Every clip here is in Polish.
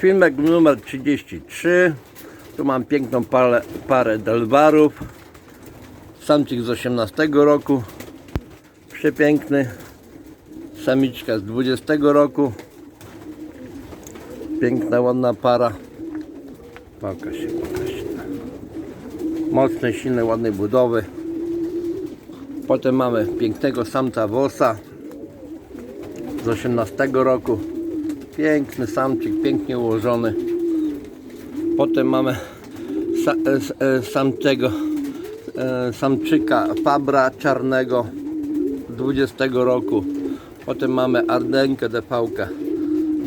Filmek numer 33. Tu mam piękną parę, parę delwarów. Samczyk z 18 roku. Przepiękny. Samiczka z 20 roku. Piękna, ładna para. Pokaż się, pokaż się. Mocne, silne, ładnej budowy. Potem mamy pięknego samca wosa z 18 roku. Piękny samczyk, pięknie ułożony. Potem mamy sa, e, e, samczego, e, samczyka fabra czarnego 20 roku. Potem mamy ardenkę DV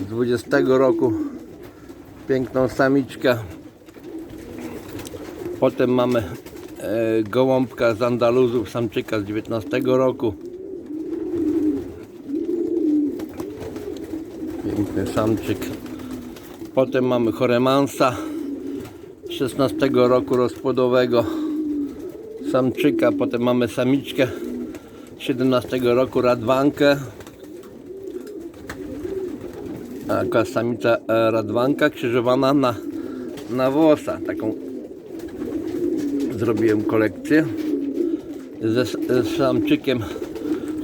z 20 roku. Piękną samiczkę. Potem mamy e, gołąbka z Andaluzów, samczyka z 19 roku. Piękny samczyk. Potem mamy choremansa 16 roku rozpłodowego samczyka. Potem mamy samiczkę 17 roku radwankę. Taka samica e, radwanka krzyżowana na, na włosa. Taką zrobiłem kolekcję ze, z samczykiem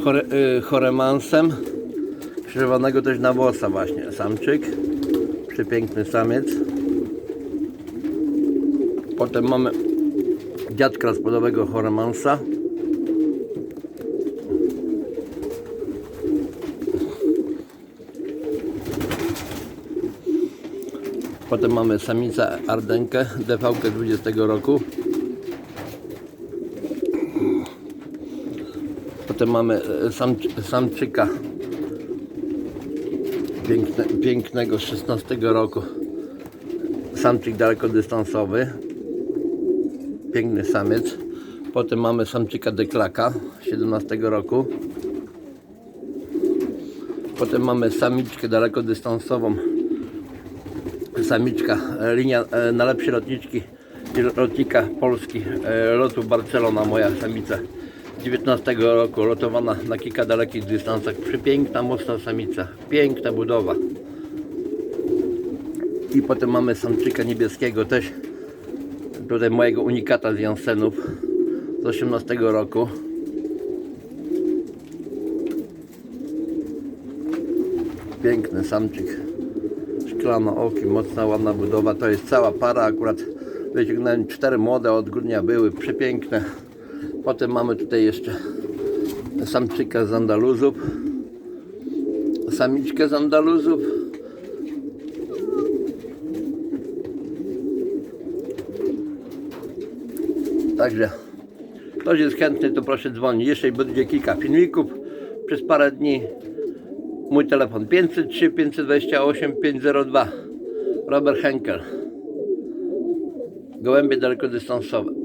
chore, y, choremansem krzyżowanego też na włosa właśnie. Samczyk przepiękny samiec. Potem mamy dziadka rozpłodowego choremansa potem mamy samicę ardenkę DV 20 roku. Potem mamy e, sam, samczyka piękne, pięknego z 16 roku. Samczyk dalekodystansowy. Piękny samiec. Potem mamy samczyka deklaka 17 roku. Potem mamy samiczkę dalekodystansową. Samiczka, linia e, najlepszej lotniczki lotnika Polski, e, lotu Barcelona, moja samica. 19 roku, lotowana na kilka dalekich dystansach. Przepiękna, mocna samica. Piękna budowa. I potem mamy samczyka niebieskiego też. Tutaj mojego unikata z Jansenów z 18 roku. Piękny samczyk. Szklano oki, mocna, ładna budowa. To jest cała para. Akurat wyciągnąłem cztery młode od grudnia były przepiękne. Potem mamy tutaj jeszcze samczyka z Andaluzów. Samiczkę z Andaluzów. Także ktoś jest chętny, to proszę dzwonić. Jeszcze będzie kilka filmików przez parę dni. Mój telefon 503 528 502. Robert Henkel. Gołębie dalekodystansowe.